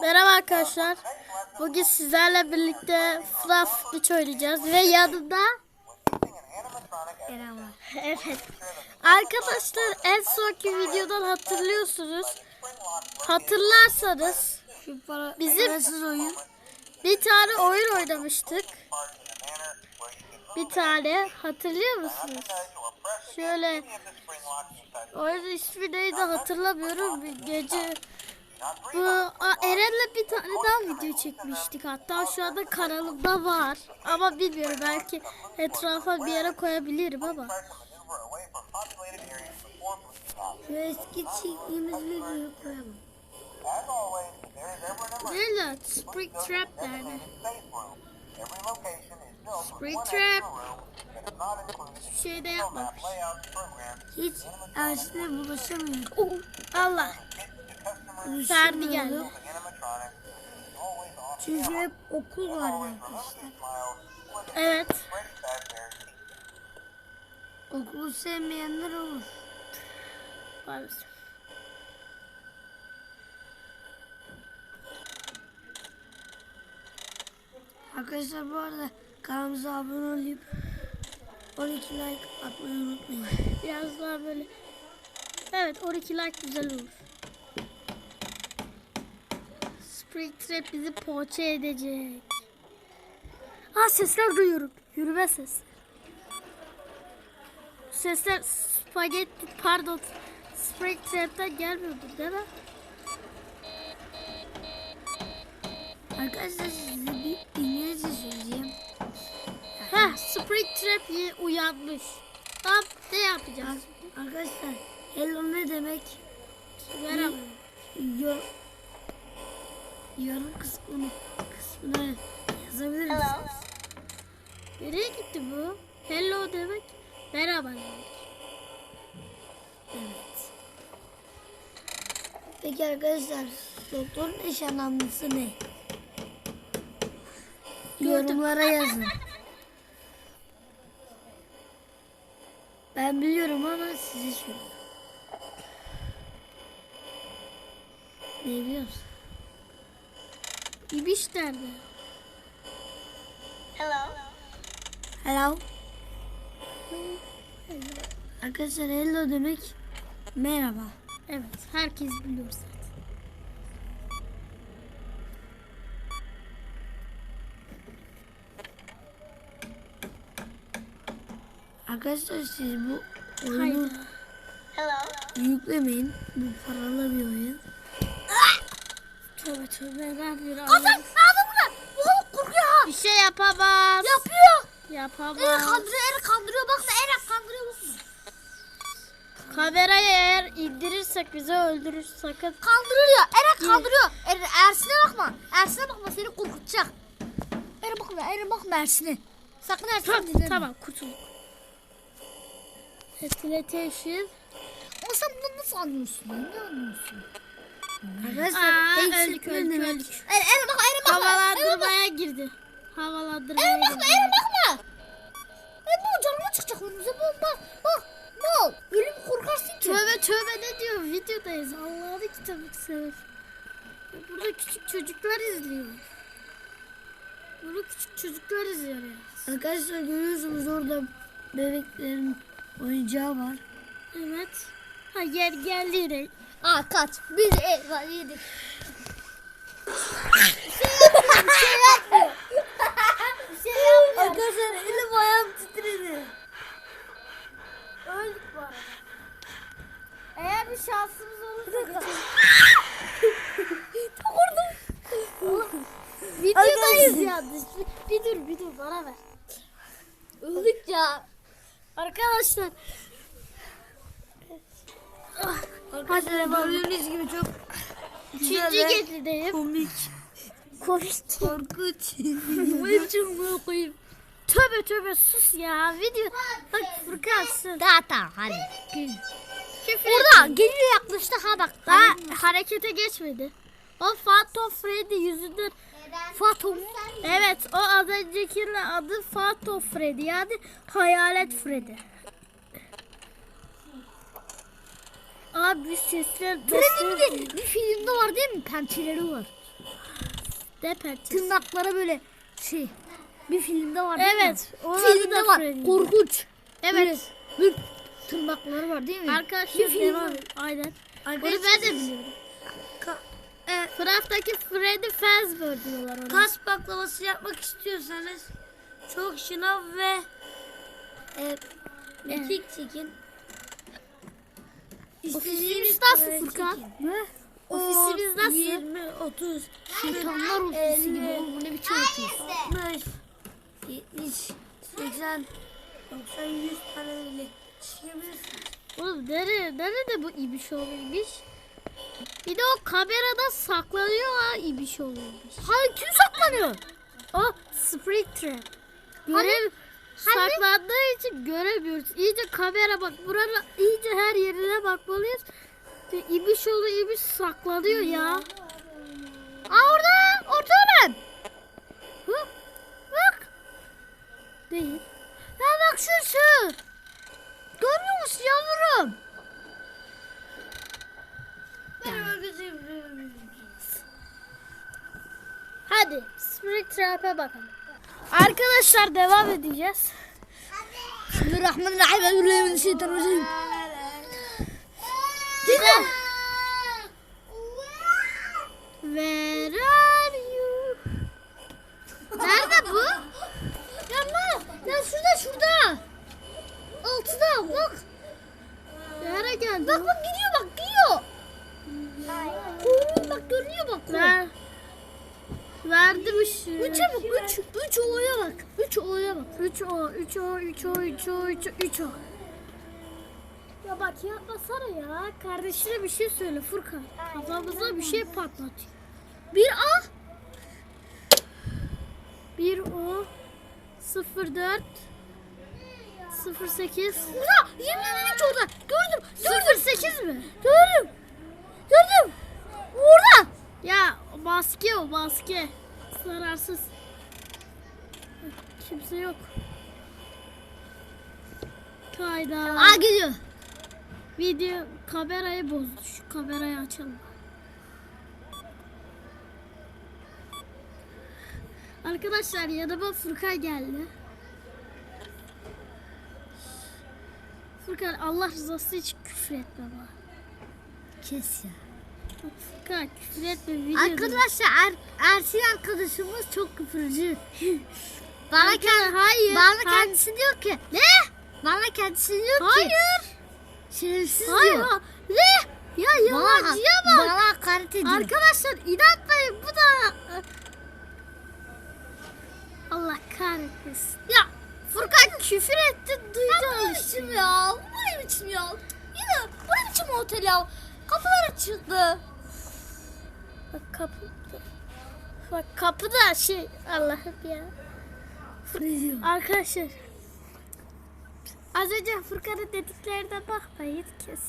Merhaba arkadaşlar. Bugün sizlerle birlikte Fluff Beach oynayacağız ve yanında Eren var. evet. Arkadaşlar en sonki videodan hatırlıyorsunuz. Hatırlarsanız Bizim- oyun. bir tane oyun oynamıştık. Bir tane hatırlıyor musunuz? Şöyle oyunun ismi neydi hatırlamıyorum. Bir gece bu Aa, Eren'le bir tane daha video çekmiştik. Hatta şu anda kanalımda var. Ama bilmiyorum belki etrafa bir yere koyabilirim ama. Şu eski çektiğimiz videoyu koyalım. Nerede? Spring Trap nerede? Spring Trap hiçbir şey de yapmamış. Hiç Ersin'e bulaşamıyor. Oh, Allah. Ferdi geldi. Çünkü hep okul var arkadaşlar. Evet. Okulu sevmeyenler olur. Maalesef. Arkadaşlar bu arada kanalımıza abone olup 12 like atmayı unutmayın. Biraz daha böyle. Evet 12 like güzel olur. Spring Trap bizi poğaça edecek. Aa sesler duyuyorum. Yürüme ses. Sesler spagetti pardon. Spring Trap'ten gelmiyordur değil mi? Arkadaşlar size bir İngilizce söyleyeceğim. Heh Spring Trap uyanmış. Tamam ne yapacağız? Arkadaşlar hello ne demek? Merhaba. Yor yorum kısmını kısmına yazabilir misiniz? Nereye gitti bu? Hello demek. Merhaba demek. Evet. Peki arkadaşlar doktorun eş anlamlısı ne? Yorumlara yazın. Ben biliyorum ama size söylüyorum. Ne biliyorsun? İbiş nerede? Hello. Arkadaşlar hello demek merhaba. Evet herkes biliyor zaten. Arkadaşlar siz bu oyunu Hayda. yüklemeyin. Bu paralı bir oyun. Tövbe tövbe ben bir Adam anladım. burada. Bu korkuyor ha. Bir şey yapamaz. Yapıyor. Yapamaz. kandırıyor, Eren kandırıyor. Bakma Eren kandırıyor bakma. Kamerayı eğer indirirsek bizi öldürür sakın. Kandırıyor. Eren kandırıyor. Eren Ersin'e bakma. Ersin'e bakma seni korkutacak. Eren bakma. Eren bakma Ersin'e. Sakın Ersin'e Tamam, dinleme. tamam kurtulduk. Facilitation. Ama sen bunu nasıl anlıyorsun? Ne anlıyorsun? Aa, öldük, öldük, öldük. Eren, Eren bakma. Eren bakma. Havalandırmaya girdi. Havalandırmaya Eren bakma. Eren bakma. Eren bu canıma çıkacak önümüze. Bak bak. Bak. Ol? Ölüm korkarsın ki. Tövbe tövbe ne diyor? Videodayız. Allah'ını kitabı sever. Burada küçük çocuklar izliyor. Bunu küçük çocuklar izliyor ya. Arkadaşlar görüyorsunuz orada bebeklerin oyuncağı var. Evet. Ha yer geldi yine. Aa kaç. Biz eyvah yedik. Arkadaşlar elim ayağım titredi. Öldük bu arada. Eğer bir şansımız olursa geçelim. Videodayız yalnız. Bir, dur bir dur bana ver. Öldük ya. Arkadaşlar. Arkadaşlar gördüğünüz gibi çok Üçüncü gecedeyim. komik, Komik. korkunç. Hepsini koyayım. Tövbe tövbe sus ya. Video. Bak Furkan. Daha tamam hadi. Burada geliyor yaklaştı ha bak. Daha harekete geçmedi. O Phantom Freddy yüzünden Fatum. Evet o az öncekinin adı Phantom Freddy yani Hayalet Freddy. Abi sesler Freddy'nin de bir filmde var değil mi? Pençeleri var. Depençesi. Tırnaklara böyle şey. Bir filmde var değil Evet, mi? adı Filmde var. Freddy. Korkunç. Evet. Böyle, böyle tırnakları var değil mi? Arkadaşlar Bir film var. Aynen. Arkadaşlar- Onu ben de biliyorum. E, Fıraftaki Freddy Fazbear diyorlar ona. Kas baklavası yapmak istiyorsanız çok şınav ve e, mekik çekin. Ofisimiz nasıl Furkan? Ofisimiz nasıl? 20, 30, Şeytanlar ofisi gibi oğlum, bu ne biçim ofis? 60, 70, 80, 90, 100 tane öyle çekebilirsiniz. Oğlum nere, nerede bu ibiş oluyormuş? Bir de o kamerada saklanıyor ha ibiş oluyormuş. Hayır kim saklanıyor? O Spring Trap. Görev Hani- saklandığı için göremiyoruz. İyice kamera bak. Buranın iyice her yerine bakmalıyız. İbiş oğlu ibiş saklanıyor ya. Aa orada, hemen. Hı? Bak. Değil. Ya bak şu şu. Görmüyor musun yavrum? Hadi Spring Trap'e bakalım. Arkadaşlar devam edeceğiz. Bismillahirrahmanirrahim. Euzubillahimineşşeytanirracim. Gidelim. Where are you? Nerede bu? Ya ma, ya şurada şurada. Altıda bak. Nereye geldi? Bak bak gidiyor bak gidiyor. Görünüyor bak görünüyor bak. Ver. Verdi bu şu. Üçe bak üç. Üç olaya bak. Üç olaya bak. 3 o, 3 o, 3 o, 3 o, 3 o, 3 o. Ya bak yapmasana ya. Kardeşine bir şey söyle Furkan. Kafamıza bir şey patlatıyor. Bir A. 1 o, 0 4, 0 8, Ya yemin ederim ki orada. Gördüm. 0 8 mi? Gördüm. Gördüm. Orada. Ya maske o maske. Zararsız. Kimse yok. Kayda. Aa geliyor. Video kamerayı bozdu. Şu kamerayı açalım. Arkadaşlar yanıma Furkan geldi. Furkan Allah rızası için küfür etme bana. Kes ya. Furkan küfür etme. Arkadaşlar er, Ersin arkadaşımız çok küfürcü. bana, kend, hayır, bana hayır. kendisi diyor ki ne? Bana kendisi diyor ki Hayır. şerefsiz Hayır. diyor. Ne? Ya yalancıya bak. Bana hakaret ediyor. Arkadaşlar inanmayın bu da Allah kahretmesin. Ya Furkan küfür etti Ya duydu bu ne işte. biçim ya? Bu biçim ya? Yine bu biçim otel ya? Kapılar açıldı. Bak kapı. Bak kapıda şey Allah'ım ya. Arkadaşlar. Az önce Furkan'ın dediklerine bakmayın kesin.